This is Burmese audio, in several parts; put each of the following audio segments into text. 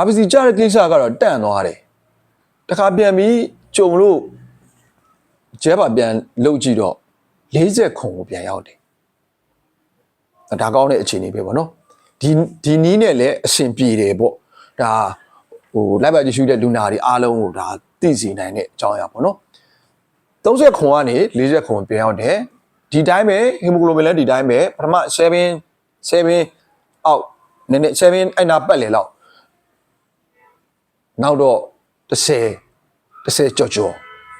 RBC ကြတဲ့ကိစ္စကတော့တန့်သွားတယ်တခါပြန်ပြီးကြုံလို့ကျဲပါပြန်လှုပ်ကြည့်တော့40ခုကိုပြန်ရောက်တယ်ဒါကောင်းတဲ့အခြေအနေပဲပေါ့နော်ဒီဒီနီးနဲ့လည်းအဆင်ပြေတယ်ပေါ့ဒါဟိုလိုက်ပါကြည့်ရှုတဲ့လူနာတွေအားလုံးကိုဒါသိစေနိုင်တဲ့အကြောင်းအရာပေါ့နော်30ခုကနေ40ခုပြန်ရောက်တယ်ဒီတိုင်းပဲဟီမိုကလိုဘင်လည်းဒီတိုင်းပဲပထမ7 7အောက်နည်းနည်း7အဲ့နာပတ်လေလောက် နောက်တော့30 30ကြော်ကြော်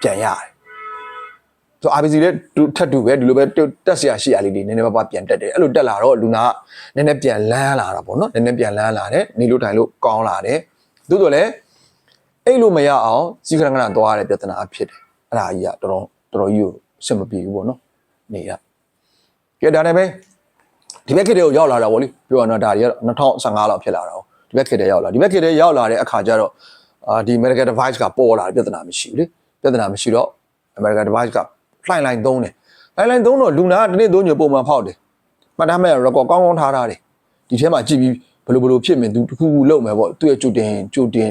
ပြန်ရတယ်။ဆို RBC လည်းတူထပ်တူပဲဒီလိုပဲတက်ဆရာရှိရလေးတွေနည်းနည်းပါးပါးပြန်တက်တယ်။အဲ့လိုတက်လာတော့လူနာကနည်းနည်းပြန်လန်းလာတာပေါ့နော်။နည်းနည်းပြန်လန်းလာတယ်။နေလို့ထိုင်လို့ကောင်းလာတယ်။သို့တော်လည်းအဲ့လိုမရအောင်စီကရန်ကနာသွားရတဲ့ပြဿနာဖြစ်တယ်။အဲ့ဒါကြီးကတော်တော်တော်တော်ကြီးကိုအဆင်မပြေဘူးပေါ့နော်။နေရ။ကြည့်ဒါနဲ့ပဲဒီဘက်ခေတ်တွေကိုရောက်လာတာဗောလေပြောရတော့ဒါတွေကတော့2015လောက်ဖြစ်လာတာ哦 ဒီဘက်ခေတ်တွေရောက်လာဒီဘက်ခေတ်တွေရောက်လာတဲ့အခါကျတော့အာဒီ medical device ကပေါ်လာတဲ့ပြဿနာမရှိဘူးလေပြဿနာမရှိတော့ medical device က flight line သုံးတယ် flight line သုံးတော့လူနာကဒီနေ့သုံးညပုံမှန်ဖောက်တယ်မှတ်ထားမဲ့ record ကောင်းကောင်းထားထားတယ်ဒီထဲမှာကြည့်ပြီးဘယ်လိုဘယ်လိုဖြစ်မင်းသူတစ်ခုခုလုပ်မယ်ပေါ့သူ့ရဲ့ကြိုတင်ကြိုတင်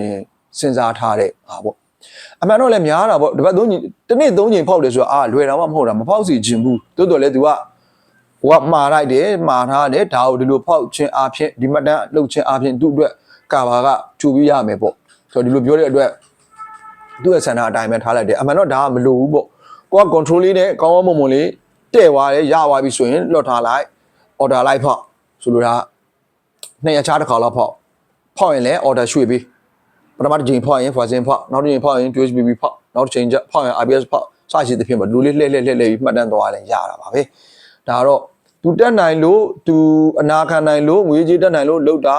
စဉ်းစားထားတဲ့ဟာပေါ့အမှန်တော့လည်းများတာပေါ့ဒီဘက်သုံးညတစ်နေ့သုံးညဖောက်တယ်ဆိုတော့အာလွယ်တာမှမဟုတ်တာမဖောက်စီခြင်းဘူးတိုးတော်လည်း तू က ဟိုကမှားလိုက်တယ်မှားထားတယ်ဒါကိုဒီလိုဖောက်ခြင်းအဖြစ်ဒီမှတ်တမ်းလှုပ်ခြင်းအဖြစ်သူ့အတွက်ကာဘာကချူပြီးရမယ်ပေါ့ဆိုတော့ဒီလိုပြောတဲ့အတွက်သူ့ရဲ့ဆန္ဒအတိုင်းပဲထားလိုက်တယ်အမှန်တော့ဒါကမလိုဘူးပေါ့ကိုက control လေးနဲ့ကောင်းကောင်းမွန်မွန်လေးတဲ့သွားတယ်ရသွားပြီဆိုရင်လွတ်ထားလိုက် order လိုက်ဖောက်ဆိုလိုတာနှစ်ရက်ချားတစ်ခါလောက်ဖောက်ဖောက်ရင်လည်း order ရွှေ့ပြီးပထမတစ်ချိန်ဖောက်ရင် version ဖောက်နောက်တစ်ချိန်ဖောက်ရင် USB ဖောက်နောက်တစ်ချိန်ကျဖောက်ရင် IPS ဖောက်စရှိသဖြင့်ပေါ့လူလေးလှည့်လှည့်လှည့်လှည့်ပြီးမှတ်တမ်းသွားရင်ရတာပါပဲဒါကတော့ သူတက်နိုင်လို့သူအနာခံနိုင်လို့ငွေကြေးတက်နိုင်လို့လောက်တာ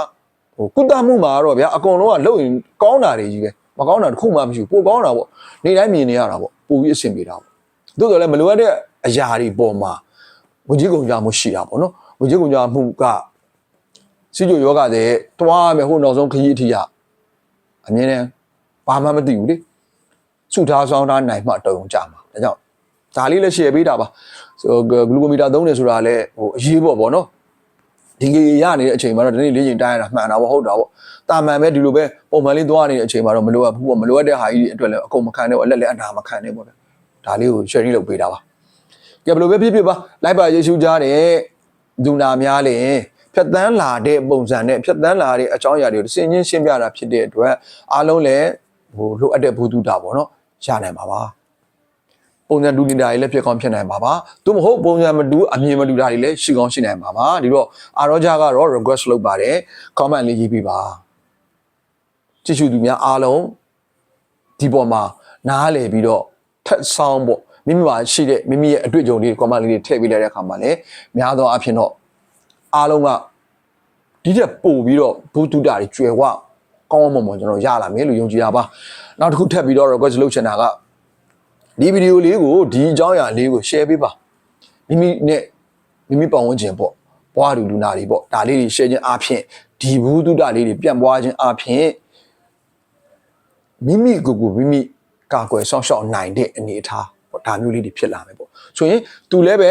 ဟိုကုသမှုမှာတော့ဗျာအကုန်လုံးကလောက်ရင်ကောင်းတာတွေကြီးပဲမကောင်းတာတစ်ခုမှမရှိဘူးပိုကောင်းတာပေါ့နေတိုင်းမြင်နေရတာပေါ့ပိုပြီးအဆင်ပြေတာပေါ့သို့တော်လည်းမလိုအပ်တဲ့အရာတွေပေါ်မှာငွေကြေးကုန်ကြမှုရှိတာပေါ့နော်ငွေကြေးကုန်ကြမှုကစီဂျိုယောဂတဲ့တွားမယ်ဟိုနောက်ဆုံးခရီးအထိရအမြင်နဲ့ဘာမှမသိဘူးလေစုထားဆောင်ထားနိုင်မှတုံကြမှာဒါကြောင့် ဒါလေးလည်း share ပေးတာပါဆိုဂလူကိုမီတာ3နေဆိုတာလည်းဟိုအရေးပေါ့ဗောနော်ဒီကေရနေတဲ့အချိန်မှာတော့ဒီနေ့လေးချိန်တိုင်းရတာမှန်တာဗောဟုတ်တာဗောတာမန်ပဲဒီလိုပဲပုံမှန်လေးသွားနေတဲ့အချိန်မှာတော့မလိုအပ်ဘူးဗောမလိုအပ်တဲ့ဟာကြီးတွေအတွက်လည်းအကုန်မခံနဲ့ဗောအလက်လက်အနာမခံနဲ့ဗောဗျဒါလေးကို share လုပ်ပေးတာပါကဲဘယ်လိုပဲဖြစ်ဖြစ်ပါလိုက်ပါယေရှုကြားတဲ့ဒူနာများလေဖြတ်တန်းလာတဲ့ပုံစံနဲ့ဖြတ်တန်းလာတဲ့အကြောင်းအရာတွေကိုစင်ချင်းရှင်းပြတာဖြစ်တဲ့အတွက်အားလုံးလည်းဟိုလိုအပ်တဲ့ဘုဒ္ဓတာဗောနော်ရနိုင်ပါပါ ပုံစံတူနေတာတွေလည်းဖြစ်ကောင်းဖြစ်နိုင်ပါပါ။သို့မဟုတ်ပုံစံမတူအမြင်မတူတာတွေလည်းရှိကောင်းရှိနိုင်ပါပါ။ဒီတော့အာရောဂျာကတော့ request လုပ်ပါတယ်။ comment လေးရေးပေးပါ။ကြည့်ရှုသူများအားလုံးဒီပေါ်မှာနားလည်ပြီးတော့ထက်ဆောင်ပေါ့မိမိမှာရှိတဲ့မိမိရဲ့အတွေ့အကြုံလေး comment လေးတွေထည့်ပေးလိုက်တဲ့အခါမှာလည်းများသောအားဖြင့်တော့အားလုံးကဒီတက်ပို့ပြီးတော့ဘုသူတာတွေကျွယ်ဝကောင်းကောင်းမွန်မွန်ကျွန်တော်ရလာမယ်လို့ယုံကြည်တာပါ။နောက်တစ်ခုထပ်ပြီးတော့ request လုပ်ချင်တာက ဒီဗီဒီယိုလေးကိုဒီအကြောင်းအရာလေးကို share ပေးပါမိမိနဲ့မိမိပတ်ဝန်းကျင်ပေါ့ဘွားလူလူနာတွေပေါ့ဒါလေးတွေ share ခြင်းအပြင်ဒီဘူးတုဒလေးတွေပြန့်ပွားခြင်းအပြင်မိမိကိုယ်ကိုမိမိကာကွယ်ဆောင်ရှောက်နိုင်တဲ့အနေအထားပေါ့ဒါမျိုးလေးတွေဖြစ်လာမယ်ပေါ့ဆိုရင်သူလည်းပဲ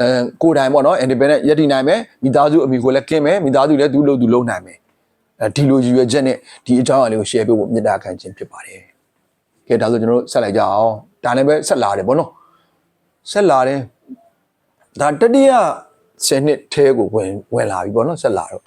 အဲကိုယ်တိုင်ပေါ့နော် independent ရည်တည်နိုင်မယ်မိသားစုအမိကိုလည်းကင်းမယ်မိသားစုလည်းသူ့လို့သူလုံနိုင်မယ်အဲဒီလိုရည်ရွယ်ချက်နဲ့ဒီအကြောင်းအရာလေးကို share ပေးဖို့မေတ္တာခံခြင်းဖြစ်ပါတယ်ကဲဒါဆိုကျွန်တော်တို့ဆက်လိုက်ကြအောင် ဒါလည်းပဲဆက်လာတယ်ဗောနော်ဆက်လာတယ်ဒါတတိယ10နှစ်ထဲကိုဝင်ဝင်လာပြီဗောနော်ဆက်လာတော့